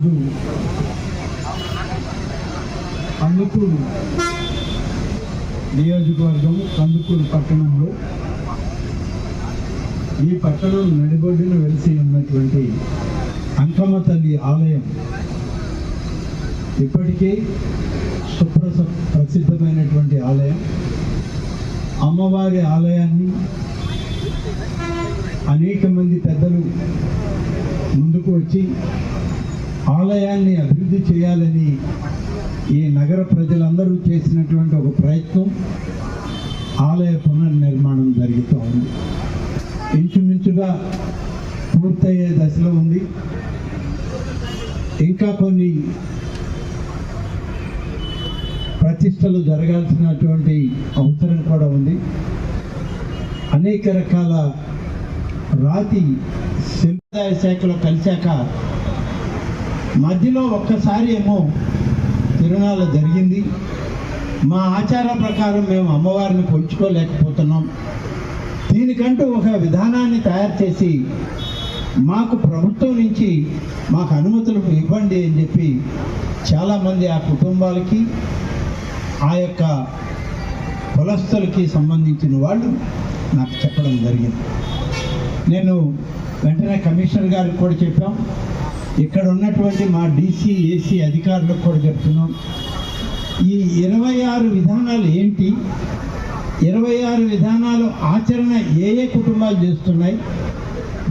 రోజు కందుకూరు నియోజకవర్గం కందుకూరు పట్టణంలో ఈ పట్టణం నడిబొడ్డున వెలిసి ఉన్నటువంటి అంకమ్మ తల్లి ఆలయం ఇప్పటికే సుప్రస ప్రసిద్ధమైనటువంటి ఆలయం. అమ్మవారి ఆలయాన్ని అనేక మంది పెద్దలు ముందుకు వచ్చి ఆలయాన్ని అభివృద్ధి చేయాలని ఈ నగర ప్రజలందరూ చేసినటువంటి ఒక ప్రయత్నం ఆలయ పునర్నిర్మాణం జరుగుతూ ఉంది. ఇంచుమించుగా పూర్తయ్యే దశలో ఉంది. ఇంకా కొన్ని ప్రతిష్టలు జరగాల్సినటువంటి అవసరం కూడా ఉంది. అనేక రకాల రాతి శిల్పాదాయ శాఖలో కలిశాక మధ్యలో ఒక్కసారి ఏమో తిరునాళ్ళ జరిగింది. మా ఆచార ప్రకారం మేము అమ్మవారిని పొంచుకోలేకపోతున్నాం. దీనికంటూ ఒక విధానాన్ని తయారు చేసి మాకు ప్రభుత్వం నుంచి మాకు అనుమతులు ఇవ్వండి అని చెప్పి చాలామంది ఆ కుటుంబాలకి ఆ యొక్క కులస్తులకి సంబంధించిన వాళ్ళు నాకు చెప్పడం జరిగింది. నేను వెంటనే కమిషనర్ గారికి కూడా చెప్పాం. ఇక్కడ ఉన్నటువంటి మా డీసీ ఏసీ అధికారులకు కూడా చెప్తున్నాం. ఈ ఇరవై ఆరు విధానాలు ఏంటి? ఇరవై ఆరు విధానాలు ఆచరణ ఏ ఏ కుటుంబాలు చేస్తున్నాయి?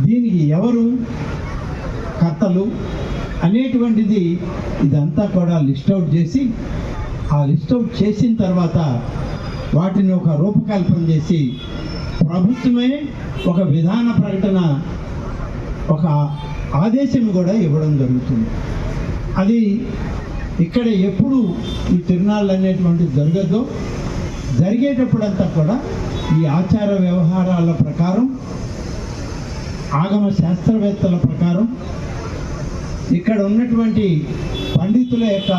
దీనికి ఎవరు కర్తలు అనేటువంటిది ఇదంతా కూడా లిస్ట్ అవుట్ చేసి ఆ లిస్ట్ అవుట్ చేసిన తర్వాత వాటిని ఒక రూపకల్పన చేసి ప్రభుత్వమే ఒక విధాన ప్రకటన ఒక ఆదేశం కూడా ఇవ్వడం జరుగుతుంది. అది ఇక్కడ ఎప్పుడు ఈ తిరునాళ్ళు అనేటువంటిది జరగద్దో జరిగేటప్పుడంతా కూడా ఈ ఆచార వ్యవహారాల ప్రకారం ఆగమ శాస్త్రవేత్తల ప్రకారం ఇక్కడ ఉన్నటువంటి పండితుల యొక్క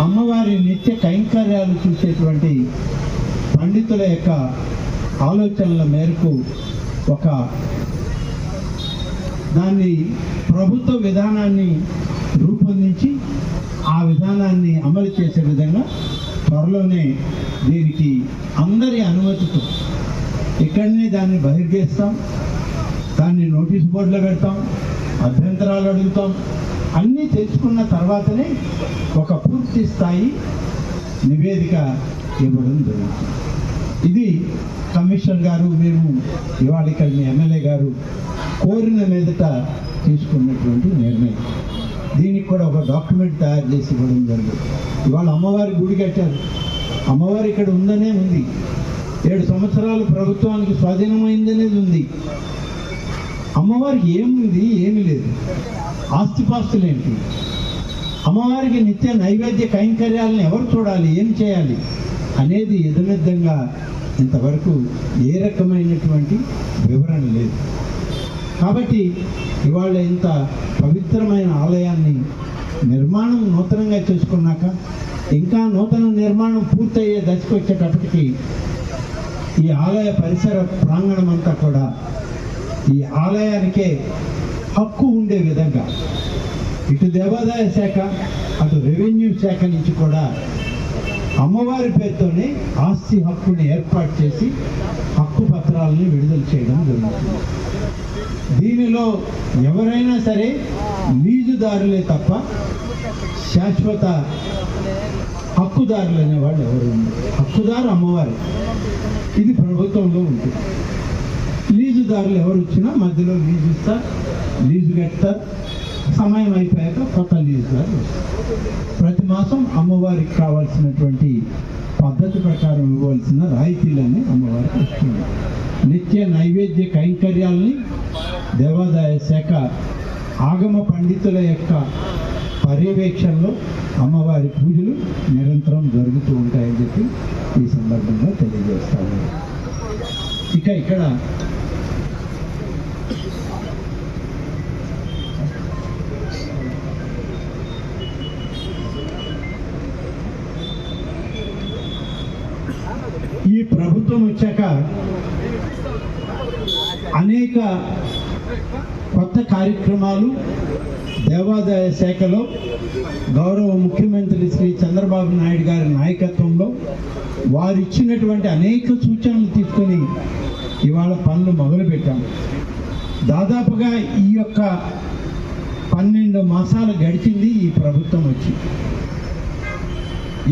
అమ్మవారి నిత్య కైంకర్యాలు చూసేటువంటి పండితుల యొక్క ఆలోచనల మేరకు ఒక దాన్ని ప్రభుత్వ విధానాన్ని రూపొందించి ఆ విధానాన్ని అమలు చేసే విధంగా త్వరలోనే దీనికి అందరి అనుమతితో ఇక్కడనే దాన్ని బహిర్గేస్తాం. దాన్ని నోటీస్ బోర్డులో పెడతాం అభ్యంతరాలు అడుగుతాం. అన్నీ తెలుసుకున్న తర్వాతనే ఒక పూర్తి స్థాయి నివేదిక ఇవ్వడం జరుగుతుంది. ఇది కమిషనర్ గారు మేము ఇవాళ ఇక్కడ మీ ఎమ్మెల్యే గారు కోరిన మీదట తీసుకున్నటువంటి నిర్ణయం. దీనికి కూడా ఒక డాక్యుమెంట్ తయారు చేసి ఇవ్వడం జరిగింది. ఇవాళ అమ్మవారి గుడి కట్టారు. అమ్మవారి ఇక్కడ ఉందనే ఉంది. ఏడు సంవత్సరాలు ప్రభుత్వానికి స్వాధీనమైందనేది ఉంది. అమ్మవారికి ఏముంది ఏమి లేదు. ఆస్తిపాస్తులేంటి అమ్మవారికి నిత్య నైవేద్య కైంకర్యాలను ఎవరు చూడాలి ఏం చేయాలి అనేది ఎదుమెద్దంగా ఇంతవరకు ఏ రకమైనటువంటి వివరణ లేదు. కాబట్టి ఇవాళ ఇంత పవిత్రమైన ఆలయాన్ని నిర్మాణం నూతనంగా చేసుకున్నాక ఇంకా నూతన నిర్మాణం పూర్తయ్యే దశకు వచ్చేటప్పటికి ఈ ఆలయ పరిసర ప్రాంగణం అంతా కూడా ఈ ఆలయానికే హక్కు ఉండే విధంగా ఇటు దేవాదాయ శాఖ అటు రెవెన్యూ శాఖ నుంచి కూడా అమ్మవారి పేరుతోనే ఆస్తి హక్కుని ఏర్పాటు చేసి హక్కు పత్రాలని విడుదల చేయడం జరుగుతుంది దీనిలో ఎవరైనా సరే లీజుదారులే తప్ప శాశ్వత హక్కుదారులు అనేవాళ్ళు ఎవరు హక్కుదారు అమ్మవారు. ఇది ప్రభుత్వంలో ఉంటుంది. లీజుదారులు ఎవరు వచ్చినా మధ్యలో లీజు ఇస్తారు లీజు కట్టారు సమయం అయిపోయాక కొత్త లీజుదారులు వస్తారు. ప్రతి మాసం అమ్మవారికి కావాల్సినటువంటి పద్ధతి ప్రకారం ఇవ్వాల్సిన రాయితీలన్నీ అమ్మవారికి ఇస్తుంది. నిత్య నైవేద్య కైంకర్యాలని దేవాదాయ శాఖ ఆగమ పండితుల యొక్క పర్యవేక్షణలో అమ్మవారి పూజలు నిరంతరం జరుగుతూ ఉంటాయని చెప్పి ఈ సందర్భంగా తెలియజేస్తాను. ఇక ఇక్కడ ఈ ప్రభుత్వం వచ్చాక అనేక కొత్త కార్యక్రమాలు దేవాదాయ శాఖలో గౌరవ ముఖ్యమంత్రి శ్రీ చంద్రబాబు నాయుడు గారి నాయకత్వంలో వారు ఇచ్చినటువంటి అనేక సూచనలు తీసుకొని ఇవాళ పనులు మొదలుపెట్టాము దాదాపుగా ఈ యొక్క పన్నెండు మాసాలు గడిచింది ఈ ప్రభుత్వం వచ్చి.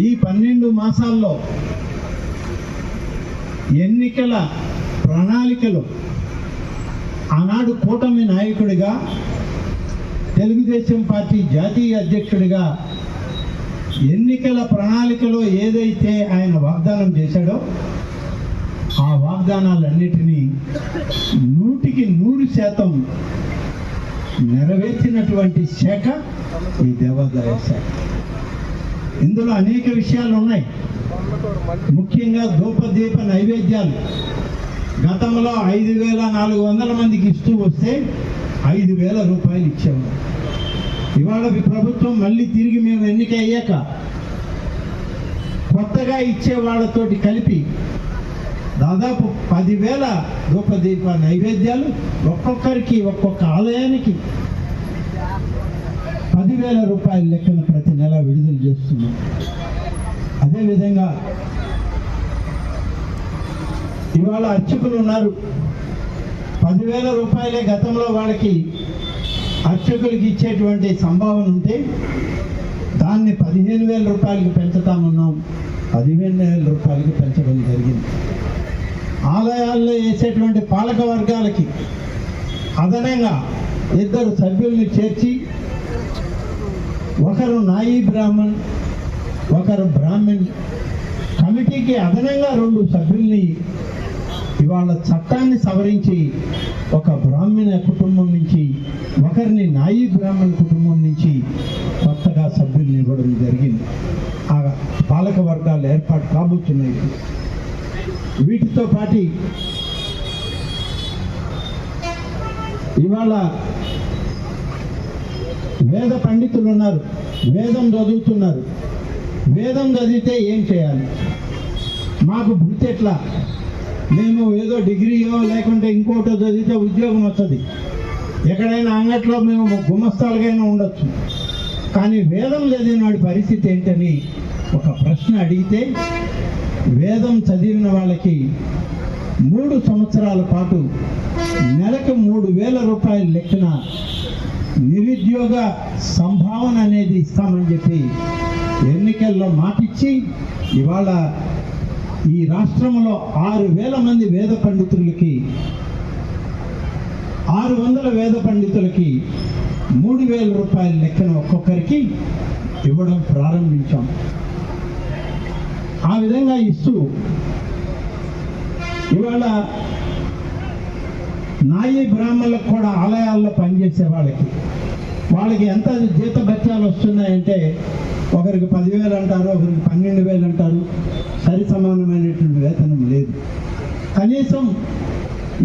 ఈ పన్నెండు మాసాల్లో ఎన్నికల ప్రణాళికలు ఆనాడు కూటమి నాయకుడిగా తెలుగుదేశం పార్టీ జాతీయ అధ్యక్షుడిగా ఎన్నికల ప్రణాళికలో ఏదైతే ఆయన వాగ్దానం చేశాడో ఆ వాగ్దానాలన్నిటినీ నూటికి నూరు శాతం నెరవేర్చినటువంటి శాఖ ఈ దేవాదాయ శాఖ. ఇందులో అనేక విషయాలు ఉన్నాయి ముఖ్యంగా ధూపదీప నైవేద్యాలు. గతంలో ఐదు వేల నాలుగు వందల మందికి ఇస్తూ వస్తే ఐదు వేల రూపాయలు ఇచ్చేవారు ఇవాళ ప్రభుత్వం మళ్ళీ తిరిగి మేము ఎన్నిక అయ్యాక కొత్తగా ఇచ్చే వాళ్ళతోటి కలిపి దాదాపు పదివేల ధూపదీప నైవేద్యాలు ఒక్కొక్కరికి ఒక్కొక్క ఆలయానికి పదివేల రూపాయల లెక్కన ప్రతి నెల విడుదల చేస్తున్నాం. అదేవిధంగా ఇవాళ అర్చకులు ఉన్నారు. పదివేల రూపాయలే గతంలో వాళ్ళకి అర్చకులకి ఇచ్చేటువంటి సంభావన ఉంటే దాన్ని పదిహేను వేల రూపాయలకి పెంచుతామన్నాం పదిహేను వేల రూపాయలకి పెంచడం జరిగింది. ఆలయాల్లో వేసేటువంటి పాలక వర్గాలకి అదనంగా ఇద్దరు సభ్యుల్ని చేర్చి ఒకరు నాయి బ్రాహ్మణ్ ఒకరు బ్రాహ్మణ్ కమిటీకి అదనంగా రెండు సభ్యుల్ని ఇవాళ చట్టాన్ని సవరించి ఒక బ్రాహ్మణ కుటుంబం నుంచి ఒకరిని నాయి బ్రాహ్మణ కుటుంబం నుంచి కొత్తగా సభ్యుల్ని ఇవ్వడం జరిగింది. ఆ పాలక వర్గాలు ఏర్పాటు కాబోతున్నాయి. వీటితో పాటి ఇవాళ వేద పండితులు ఉన్నారు వేదం చదువుతున్నారు. వేదం చదివితే ఏం చేయాలి? మాకు వృత్తి ఎట్లా? మేము ఏదో డిగ్రీయో లేకుంటే ఇంకోటో చదివితే ఉద్యోగం వస్తుంది. ఎక్కడైనా అంగట్లో మేము గుమస్తాలుగైనా ఉండొచ్చు. కానీ వేదం చదివిన వాడి పరిస్థితి ఏంటని ఒక ప్రశ్న అడిగితే వేదం చదివిన వాళ్ళకి మూడు సంవత్సరాల పాటు నెలకు మూడు వేల రూపాయల లెక్కన నిరుద్యోగ సంభావన అనేది ఇస్తామని చెప్పి ఎన్నికల్లో మాటిచ్చి ఇవాళ ఈ రాష్ట్రంలో ఆరు వేల మంది వేద పండితులకి ఆరు వందల వేద పండితులకి మూడు వేల రూపాయల లెక్కన ఒక్కొక్కరికి ఇవ్వడం ప్రారంభించాం. ఆ విధంగా ఇస్తూ ఇవాళ నాయి బ్రాహ్మణులకు కూడా ఆలయాల్లో పనిచేసే వాళ్ళకి వాళ్ళకి ఎంత జీతభత్యాలు వస్తున్నాయంటే ఒకరికి పదివేలు అంటారు ఒకరికి పన్నెండు వేలు అంటారు. సరి సమానమైనటువంటి వేతనం లేదు. కనీసం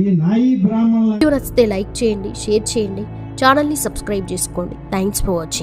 ఈ నాయి బ్రాహ్మణులు నచ్చితే లైక్ చేయండి షేర్ చేయండి ఛానల్ని సబ్స్క్రైబ్ చేసుకోండి. Thanks for watching